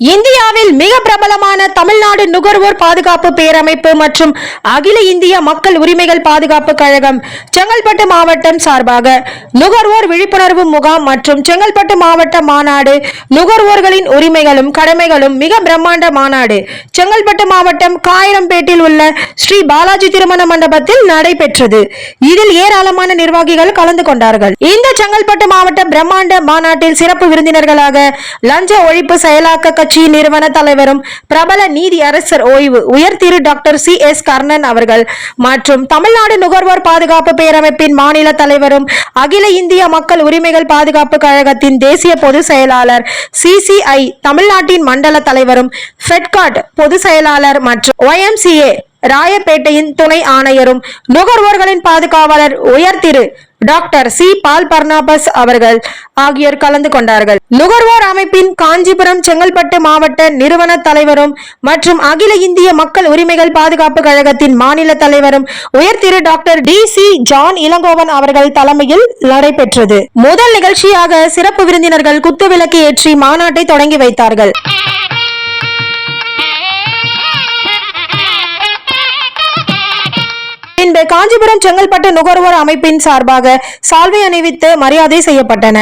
இந்தியாவில் மிக பிரபலமான தமிழ்நாடு நுகர்வோர் பாதுகாப்பு பேரமைப்பு மற்றும் அகில இந்திய மக்கள் உரிமைகள் பாதுகாப்பு கழகம் செங்கல்பட்டு மாவட்டம் சார்பாக நுகர்வோர் விழிப்புணர்வு முகாம் மற்றும் செங்கல்பட்டு மாவட்ட மாநாடு நுகர்வோர்களின் உரிமைகளும் கடமைகளும் மிக பிரம்மாண்ட மாநாடு. செங்கல்பட்டு மாவட்டம் காயிரம்பேட்டில் உள்ள ஸ்ரீ பாலாஜி திருமண மண்டபத்தில் நடைபெற்றது. இதில் ஏராளமான நிர்வாகிகள் கலந்து கொண்டார்கள். இந்த செங்கல்பட்டு மாவட்ட பிரம்மாண்ட மாநாட்டில் சிறப்பு விருந்தினர்களாக லஞ்ச ஒழிப்பு செயலாக்க கட்சி நிறுவன தலைவரும் பிரபல நீதி அரசர் ஓய்வு உயர் திரு டாக்டர் சி எஸ் கர்ணன் அவர்கள். மற்றும் தமிழ்நாடு நுகர்வோர் பாதுகாப்பு பேரமைப்பின் மாநில தலைவரும் அகில இந்திய மக்கள் உரிமைகள் பாதுகாப்பு கழகத்தின் தேசிய பொதுச் செயலாளர் சிசிஐ தமிழ்நாட்டின் மண்டல தலைவரும் ஃபெட்காட் பொதுச் செயலாளர் மற்றும் ஒய்எம்சிஏ ராயப்பேட்டையின் துணை ஆணையரும் நுகர்வோர்களின் பாதுகாவலர் உயர் திரு டாக்டர் சி. பால் பர்னாபஸ் அவர்கள் ஆகியோர் கலந்து கொண்டார்கள். நுகர்வோர் அமைப்பின் காஞ்சிபுரம் செங்கல்பட்டு மாவட்ட நிறுவன தலைவரும் மற்றும் அகில இந்திய மக்கள் உரிமைகள் பாதுகாப்பு கழகத்தின் மாநில தலைவரும் உயர் திரு doctor T. C. John Elangovan அவர்கள் தலைமையில் நடைபெற்றது முதல் நிகழ்ச்சியாக சிறப்பு விருந்தினர்கள் குத்துவிளக்கு ஏற்றி மாநாட்டை தொடங்கி வைத்தார்கள். இன்று காஞ்சிபுரம் செங்கல்பட்டு நுகர்வோர் அமைப்பின் சார்பாக சால்வை அணிவித்து மரியாதை செய்யப்பட்டன.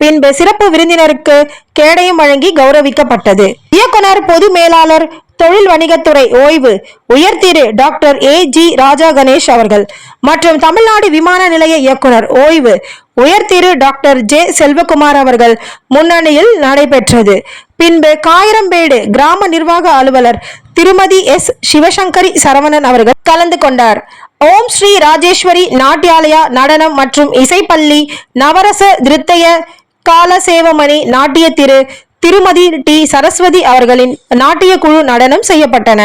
பின்பு சிறப்பு விருந்தினருக்கு கேடயம் வழங்கி கௌரவிக்கப்பட்டது. இயக்குனர் பொது மேலாளர் தொழில் வணிகத்துறை ஓய்வு உயர்திரு doctor A G Raja Ganesh அவர்கள் மற்றும் தமிழ்நாடு விமான நிலைய இயக்குனர் ஓய்வு உயர்திரு டாக்டர் ஜே செல்வகுமார் அவர்கள் முன்னணியில் நடைபெற்றது. பின்பு காயிரம்பேடு கிராம நிர்வாக அலுவலர் திருமதி எஸ் சிவசங்கரி சரவணன் அவர்கள் கலந்து கொண்டார். ஓம் ஸ்ரீ ராஜேஸ்வரி நாட்டியாலயா நடனம் மற்றும் இசைப்பள்ளி நவரச திருத்தய காலசேவமணி நாட்டிய திரு திருமதி டி சரஸ்வதி அவர்களின் நாட்டிய குழு நடனம் செய்யப்பட்டன.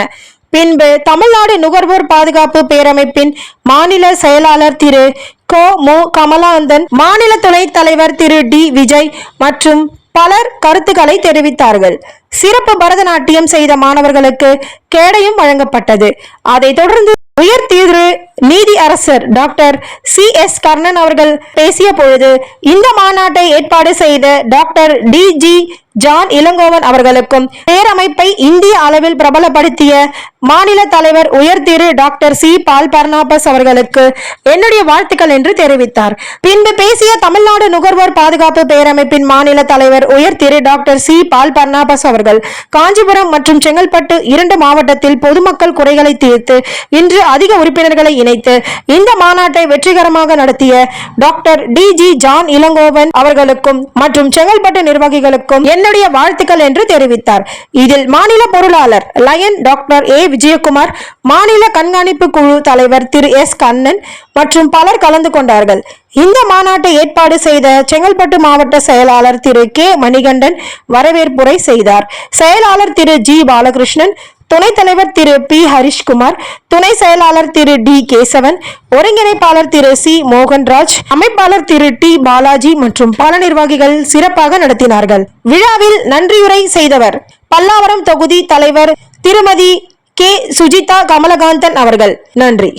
பின்பு தமிழ்நாடு நுகர்வோர் பாதுகாப்பு பேரமைப்பின் மாநில செயலாளர் திரு கோ. மு. கமலாந்தன் மாநில துணைத் தலைவர் திரு டி. விஜய் மற்றும் பலர் கருத்துக்களை தெரிவித்தார்கள். சிறப்பு பரதநாட்டியம் செய்த மாணவர்களுக்கு கேடயம் வழங்கப்பட்டது. அதைத் தொடர்ந்து உயர் தீர்வு நீதி அரசர் டாக்டர் சி எஸ் கர்ணன் அவர்கள் பேசிய பொழுது இந்த மாநாட்டை ஏற்பாடு செய்த doctor T G John Elangovan அவர்களுக்கும் பேரமைப்பை இந்திய அளவில் பிரபலப்படுத்திய மாநில தலைவர் உயர் திரு டாக்டர் சி பால் பர்னாபஸ் அவர்களுக்கு என்னுடைய வாழ்த்துக்கள் என்று தெரிவித்தார். பின்பு பேசிய தமிழ்நாடு நுகர்வோர் பாதுகாப்பு பேரமைப்பின் மாநில தலைவர் உயர் திரு டாக்டர் சி பால் பர்னாபஸ் அவர்கள் காஞ்சிபுரம் மற்றும் செங்கல்பட்டு இரண்டு மாவட்டத்தில் பொதுமக்கள் குறைகளை தீர்த்து இன்று அதிக உறுப்பினர்களை இணைத்து இந்த மாநாட்டை வெற்றிகரமாக நடத்திய doctor T G John Elangovan அவர்களுக்கும் மற்றும் செங்கல்பட்டு நிர்வாகிகளுக்கும் என் என்னுடைய வாழ்த்துக்கள் என்று தெரிவித்தார். இதில் மாநில பொருளாளர் லயன் டாக்டர் ஏ. விஜயகுமார் மாநில கண்காணிப்பு குழு தலைவர் திரு எஸ். கண்ணன் மற்றும் பலர் கலந்து கொண்டார்கள். இந்த மாநாட்டை ஏற்பாடு செய்த செங்கல்பட்டு மாவட்ட செயலாளர் திரு கே. மணிகண்டன் வரவேற்புரை செய்தார். செயலாளர் திரு ஜி. பாலகிருஷ்ணன் துணைத் தலைவர் திரு பி ஹரிஷ்குமார் துணை செயலாளர் திரு டி கேசவன் ஒருங்கிணைப்பாளர் திரு சி மோகன்ராஜ் அமைப்பாளர் திரு டி பாலாஜி மற்றும் பல நிர்வாகிகள் சிறப்பாக நடத்தினார்கள். விழாவில் நன்றியுரை செய்தவர் பல்லாவரம் தொகுதி தலைவர் திருமதி கே சுஜிதா கமலகாந்தன் அவர்கள். நன்றி.